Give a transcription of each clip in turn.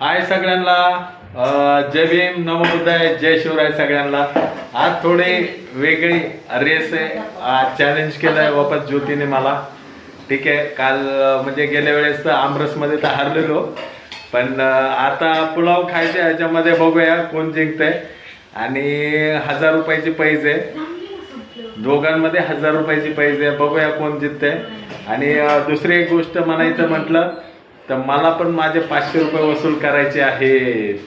हाय सगळ्यांना. जय भीम नमो जय शिवराय सगळ्यांना. आज थोडी वेगळी रेस आहे. आज चॅलेंज केलंय वापस ज्योतीने मला. ठीक आहे काल म्हणजे गेल्या वेळेस तर आमरसमध्ये तर हारलेलो. पण आता पुलाव खायचे ह्याच्यामध्ये बघूया कोण जिंकतंय. आणि हजार रुपयाची पैज आहे. दोघांमध्ये हजार रुपयाची पैज आहे. बघूया कोण जिंकते आणि दुसरी एक गोष्ट म्हणायचं म्हटलं तर मला पण माझे पाचशे रुपये वसूल करायचे आहेत.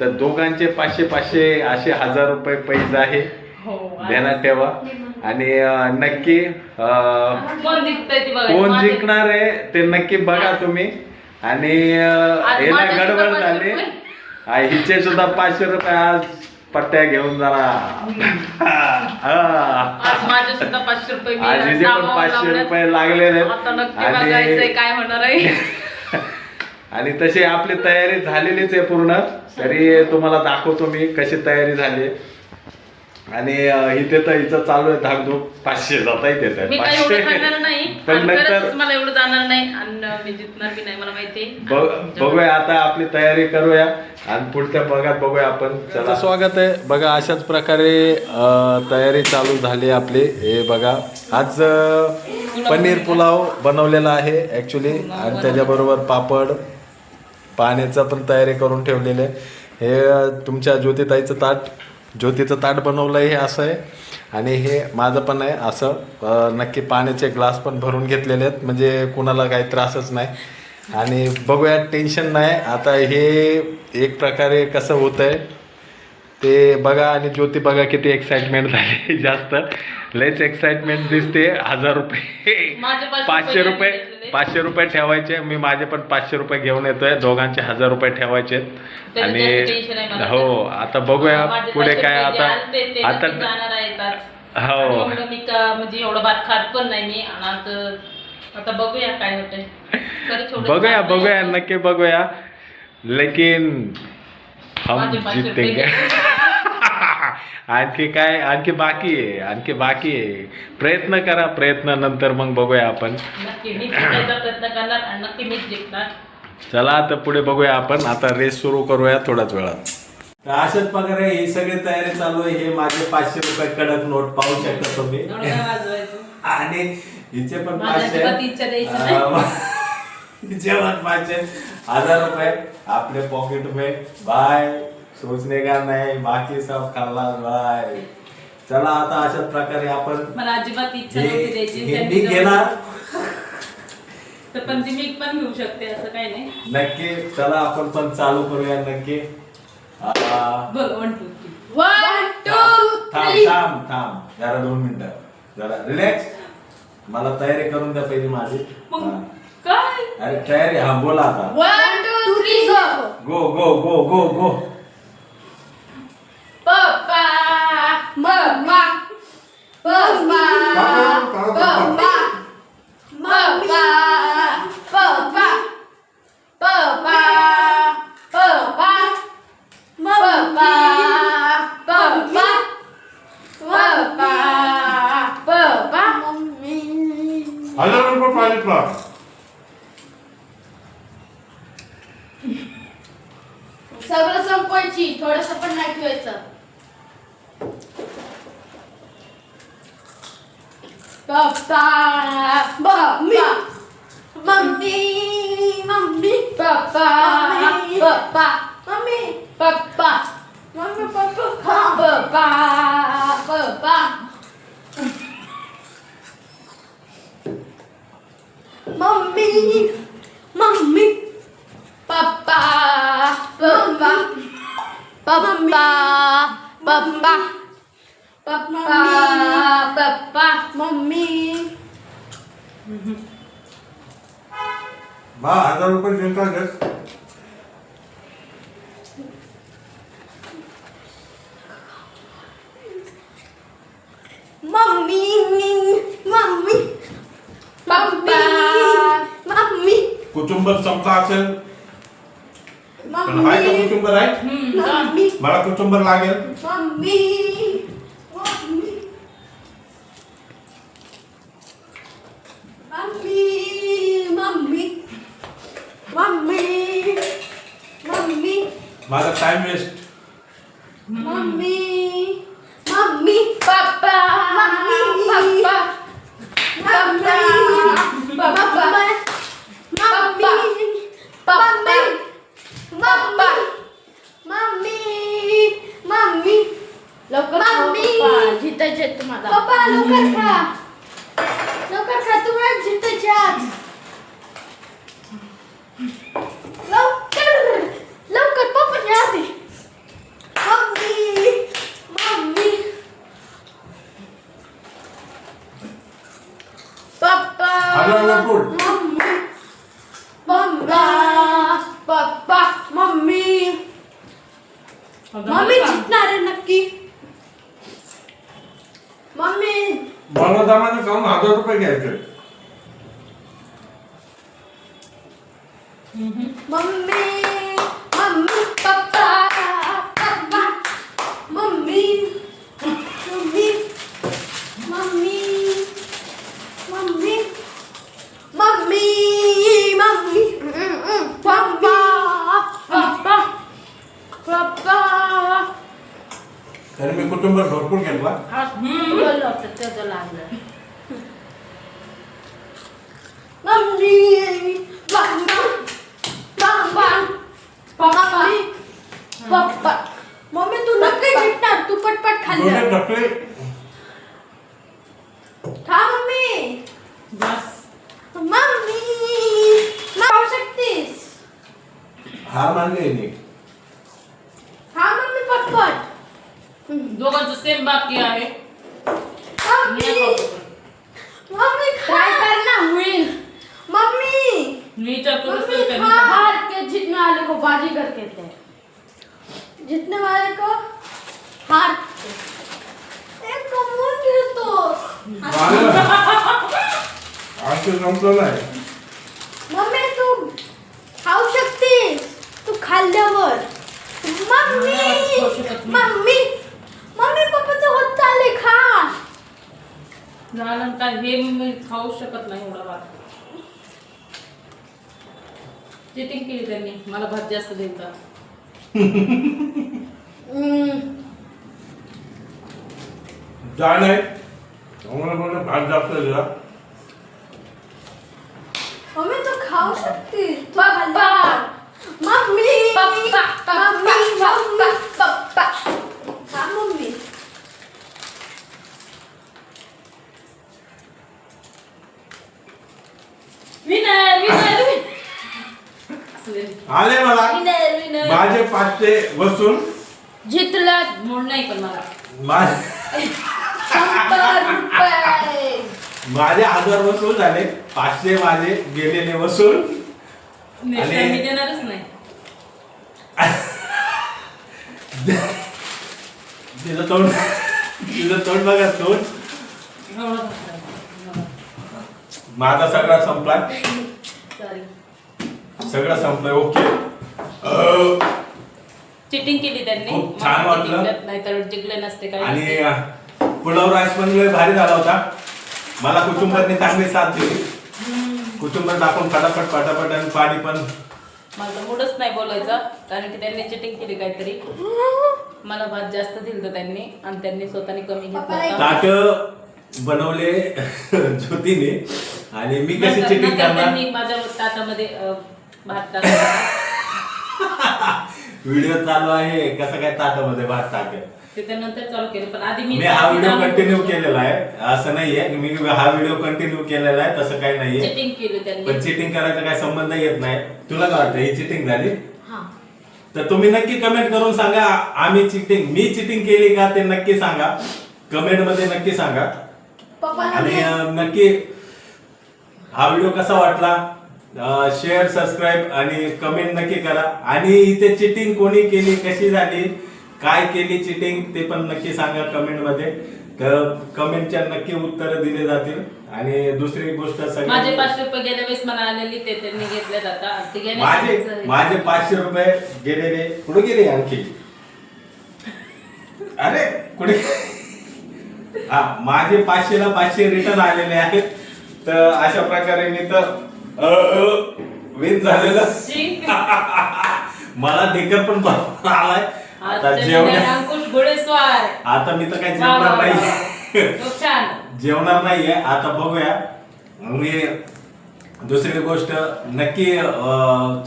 तर दोघांचे पाचशे पाचशे असे हजार रुपये पैसे आहे. हो ध्यानात ठेवा. आणि नक्की कोण जिंकणार आहे ते नक्की बघा तुम्ही. आणि याला गडबड झाली. हिचे सुद्धा पाचशे रुपये आज पट्ट्या घेऊन माझे सुद्धा पाचशे रुपये मी आज हिचे पण नावावर पाचशे. रुपये लागलेले. आहेत. आता नक्की आणि- काय होणार आहे. आणि तशी आपली तयारी झालेलीच आहे पूर्ण. तरी तुम्हाला दाखवतो मी कशी तयारी झाली. आणि इथे तर हिचं चालू आहे धाकधूक. पाचशे जाता येते मी काही एवढं करणार नाही. पण आणि नंतर खरंच मला एवढं जाणार नाही. आणि मी जिंकणार बी नाही मला माहिती ब- बघूया आता आपली तयारी करूया. आणि पुढच्या भागात बघूया आपण. चला. स्वागत आहे. बघा अशाच प्रकारे अं, तयारी चालू झाली आपली. हे बघा आज अं, पनीर पुलाव बनवलेला आहे ॲक्च्युली आणि त्याच्याबरोबर पापड पाण्याचं पण तयारी करून ठेवलेली आहे. हे अं, तुमच्या ज्योतिताईचं ताट. ज्योतीचं ताट बनवलं आहे हे असं आहे. आणि हे माझं पण आहे असं. नक्की पाण्याचे ग्लास पण भरून घेतलेले आहेत. म्हणजे कुणाला काही त्रासच नाही. आणि बघूया टेन्शन नाही. आता हे एक प्रकारे कसं होतं आहे ते बघा. आणि ज्योती बघा किती एक्साइटमेंट झाली. जास्त. लयच एक्साइटमेंट दिसते. हजार रुपये. पाचशे रुपये. पाचशे रुपये ठेवायचे मी माझे पण पाचशे रुपये घेऊन येतोय. दोघांचे हजार रुपये ठेवायचे. आणि. हो आता बघूया पुढे काय आता आता हो. म्हणजे एवढं भात खात पण नाही मी. आता बघूया काय होतंय. बघूया. बघूया नक्की बघूया. लेकिन हम जीतेंगे. आणखी काय? आणखी बाकी आहे. आणखी बाकी आहे. प्रयत्न करा. प्रयत्न नंतर मग बघूया आपण. नक्की. मी जिंकायचा प्रयत्न करणार आणि नक्की मीच जिंकणार. चला आता पुढे बघूया आपण. आता रेस सुरू करूया थोड्याच वेळात. तर अशाच प्रकारे ही सगळी तयारी चालू आहे. हे माझे पाचशे रुपये कडक नोट पाहू शकता तुम्ही. वाजवायचं. आणि हिचे पण माझ्या पाचशे. अजिबात इच्छा द्यायची नाही. अं, हिचे पण पाचशे. हजार रुपये आपले पॉकेट में बाय सोचने का नाही? बाकी सब खाल्ला बाय चला आता अशाच प्रकारे आपण मला अजिबात इच्छा नव्हती द्यायची हे त्यांनी जवळ- घेणार. तर पण ती मी पण घेऊ शकते असं काही नाही. नक्की चला आपण पण चालू करूया नक्की. आ, बघ one two three one two थांब थ्री थांब थांब. जरा दोन मिनिटं. जरा रिलॅक्स मला तयारी करून द्या पहिली माझी. मग हा. काय? अरे तयारी हा बोला आता. One two three go go go go go go papa mama papa पप्पा मम्मा पप्पा papa papa papa papa papa papa mummy हजार रुपये पाहिजे तुला सगळं संपवायची थोडस पण नाही ठेवायचं. Papa, mommy, mommy, mommy, papa, papa, mommy, papa. बा हजार रुपये जिंका घे मम्मी मम्मी पप्पा. मम्मी कुटुंब संपला असेल. पण हाय का मम्मी कुटुंब आहे मम्मी. मला कुटुंब लागेल. Mummy mummy mummy mummy mummy माझा time waste mummy mummy papa mummy papa mummy papa mummy papa papa mummy mummy लवकर मम्मी जितायचे तुम्हाला पप्पा लवकर खा लवकर खा तुम्हाला जितायचे आज लवकर लवकर पप्पाच्या आधी mummy mummy papa hello food mummy papa papa mummy mummy जिंकणार आहे नक्की मम्मी मला जमाने जाऊन हजार रुपये घ्यायचे mummy mummy papa papa mummy mummy mummy mummy mummy mummy papa papa papa तरी मी कुटुंब भरपूर घेतला बोललो होतं त्याचं लागलं mummy papa papa papa papa mummy तू नक्की जिंकणार तू पटपट दोन्ही खाल्लं ढकले खा मम्मी बस मम्मी खाऊ शकतीस हार मानले नाही खा मम्मी पटपट दोघांचं सेम बाकी आहे मी नाही मम्मी खाऊ शकत. मम्मी ट्राय कर ना होईल मम्मी मी विचार करूच मम्मी नाही त्यांनी खा हार के जीतने वाले को बाजीगर कहते हैं जीतने वाले को हार एक कमवून घेतो जमलं नाही मम्मी तू खाऊ शकतेस. तू खाल्ल्यावर. मम्मी. मम्मी मम्मी पप्पाचं होत चालले खा. झालं काय? हे मी खाऊ शकत नाही एवढा भात चिटिंग केली त्यांनी. मला भात जास्त द्यायचा. हम्म. जा नाही. आम्हाला म्हणलं भात जास्त दिला मम्मी तू खाऊ शकतेस तू खाल्ल्यावर. Mummy papa mummy mummy papa खा मम्मी विनर विनर आले मला विनर विनर माझे पाचशे वसूल जितला मूड नाही पण मला मा- शंभर रुपये माझे हजार वसूल झाले. पाचशे माझे गेलेले वसूल. नेक्स्ट आणि- टाइम मी देणारच नाही. तिचं तोंड तिचं तोंड बघा तोंड. एवढा. माझा सगळा संपला. Sorry. सगळं संपलंय. ओके. चिटिंग केली त्यांनी. खूप छान वाटलं. नाही तर जिंकले नसते काय आणि नसते. अं, पुलाव राईस पण लय भारी झाला होता. मला कुटुंबाने चांगली साथ दिली. कुटुंब टाकून फटाफट फटाफट आणि पाणी पण. मला तर मूडच नाही बोलायचा. कारण की त्यांनी चिटिंग केली काहीतरी. मला भात जास्त दिलं त्यांनी आणि त्यांनी स्वतःने कमी घेतला. ताट बनवले ज्योतीने. आणि मी कशी चिटिंग नंतर करणार? त्यांनी माझ्या ताटामध्ये अं, भात टाकला. व्हिडिओ चालू आहे. कसं काय ताटामध्ये भात टाकेल? ते चालू केलं पण आधी मी मी हा व्हिडिओ कंटिन्यू केलेला आहे. असं नाहीये. की मी हा व्हिडिओ कंटिन्यू केलेला आहे तसं काही नाहीये. चिटिंग केली त्यांनी. पण चिटिंग करायचा काही संबंध येत नाही. तुला काय वाटतं ही चिटिंग झाली? हा. तर तुम्ही नक्की कमेंट करून सांगा आम्ही चिटिंग मी चिटिंग केली का ते नक्की सांगा. कमेंटमध्ये नक्की सांगा. आणि अं, नक्की हा व्हिडिओ कसा वाटला शेअर सबस्क्राईब आणि कमेंट नक्की करा. आणि इथे चिटिंग कोणी केली कशी झाली काय केली चिटिंग ते पण नक्की सांगा कमेंटमध्ये. तर कमेंटच्या नक्की उत्तर दिले जातील. आणि दुसरी गोष्ट माझे सगळी पाचशे रुपये गेल्या वेळेस मला आलेली ते त्यांनी घेतले जातात ते माझे माझे पाचशे रुपये गेलेले कुठे गेले आणखी? अरे कुठे? हा माझे पाचशेला पाचशे रिटर्न आलेले आहेत. तर अशा प्रकारे मी तर विन झालेलं. शी. मला डेकर पण आलाय. आता जेवण निर्णय अंकुश घोडेस्वार. आता मी तर काही वा, वा, जेवणार वा. नाही खूप छान. जेवणार नाहीये. आता बघूया. मी दुसरी गोष्ट नक्की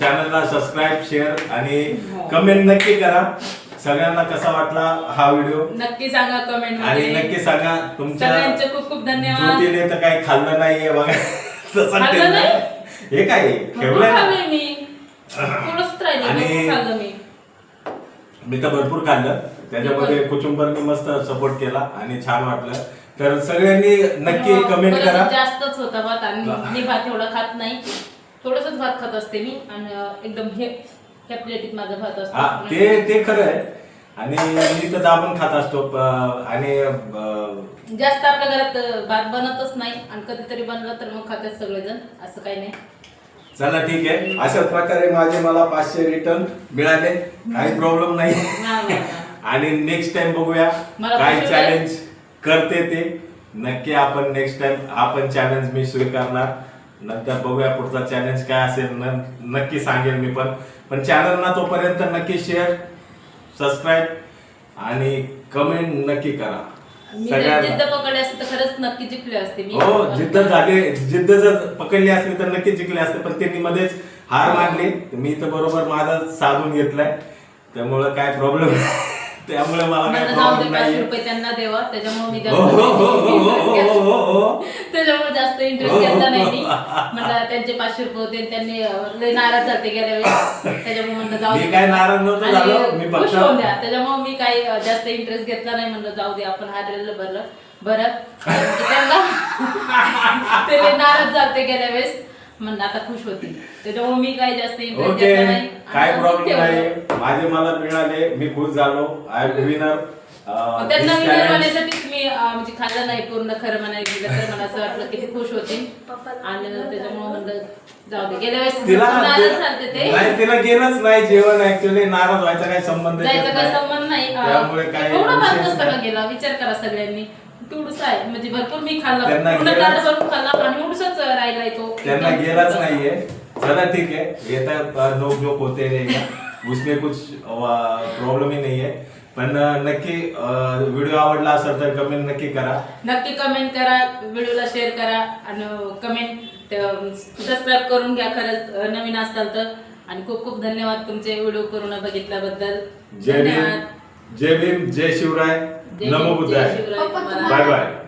चॅनलला सबस्क्राईब शेअर आणि हो. कमेंट नक्की करा. सगळ्यांना कसा वाटला हा व्हिडिओ नक्की सांगा कमेंट आणि मध्ये नक्की सांगा तुमच्या सगळ्यांचे खूप खूप धन्यवाद. ज्योतीने तर काही खाल्लं नाहीये बघा तसं खाल्लं ठेवलंय. नाही? हे काय? आहे? ठेवलंय ना? खाल्लंय मी. थोडंच राहिले आणि- भरपूर खाल्लं मी. मी तर भरपूर खाल्लं. त्याच्यामध्ये कुचुंबरने मस्त सपोर्ट केला आणि छान वाटलं. तर सगळ्यांनी नक्की हो, कमेंट बरंच करा. जास्तच होता भात आणि मी भात एवढा खात नाही. थोडसच भात खात असते मी आणि एकदम हे प्लेटीत माझा भात हा असतो ते ते खरं आहे. आणि मी तर दाबून खात असतो आणि जास्त आपल्या घरात भात बनतच नाही. आणि कधीतरी बनलं तर मग खातात सगळेजण. असं काही नाही. चला ठीक आहे. अशा प्रकारे माझे मला पाचशे रिटर्न मिळाले. काही प्रॉब्लेम नाही. आणि नेक्स्ट टाइम बघूया काय चॅलेंज करते ते. नक्की आपण नेक्स्ट टाइम हा पण चॅलेंज मी स्वीकारणार नंतर बघूया पुढचा चॅलेंज काय असेल. नक्की सांगेल मी पण. पण चॅनल ना तोपर्यंत नक्की शेअर सबस्क्राईब आणि कमेंट नक्की करा. मी जर जिद्द पकडली असते तर खरंच नक्की जिंकले असते मी. हो जिद्द झाली जिद्द जर पकडली असली तर नक्की जिंकले असते पण त्यांनी मध्येच हार मानली. मी तर बरोबर माझा साधून घेतलाय. त्यामुळं काय प्रॉब्लेम त्यामुळे मला काय म्हणलं जाऊ दे प्रॉब्लेम पाचशे नाही रुपये त्यांना देवा त्याच्यामुळे मी हो, हो, हो, हो, हो, हो, जास्त हो, हो. त्याच्यामुळे जास्त इंटरेस्ट घेतला नाही. मी. म्हणलं त्यांचे पाचशे रुपये होते त्यांनी अं, लय नाराज झाले गेल्या वेळेस. त्याच्यामुळे म्हणलं जाऊ मी दे. काय नाराज नव्हतो आणि झालो, मी खुश फक्त- होऊन द्या. त्याच्यामुळे मी काही अं, जास्त इंटरेस्ट घेतला नाही. म्हणलं जाऊ दे आपण हारलेलं बरं की त्यांना ते लय नाराज झाले गेल्या वेळेस. आता खुश होती त्याच्यामुळे मी काही जास्त इंटरेस्ट ओके घेतला नाही. काय आणि प्रॉब्लेम ठेवलं. नाही. माझे मला मिळाले. मी खुश झालो. आय एम विनर मग त्यांना मी अं, म्हणजे खाल्लं नाही पूर्ण खरं म्हणायला गेलं तर मला असं वाटलं की ते खुश होतील. आणि त्याच्यामुळे म्हणलं जाऊ दे. गेल्या वेळेस तिला नाराज झालते ते. नाही तिला गेलंच नाही जेवण ऍक्च्युअली नाराज व्हायचा काही संबंध येत काही नाही. संबंध नाही. अं, त्यामुळे काही एवढा भात विशेष नसता का नाही. गेला. विचार करा सगळ्यांनी. तेवढंच आहे. म्हणजे भरपूर मी खाल्ला. त्यांना पूर्ण गेलं- ताट भरून खाल्ला आणि एवढंच राहिलाय तो. त्यांना गेलाच. नाहीये. चला ठीक आहे. ये तर नोक जोक होते रहेगा उसमें कुछ प्रॉब्लेम ही नहीं है पण अं, नक्की व्हिडिओ आवडला असेल तर कमेंट नक्की करा. नक्की कमेंट करा व्हिडिओला शेअर करा आणि कमेंट सबस्क्राईब करून घ्या खरंच. अं, नवीन असाल तर. आणि खूप खूप धन्यवाद तुमचे व्हिडिओ पूर्ण बघितल्याबद्दल. जय भीम. जय भीम. जय शिवराय. जय नमो भीम, जय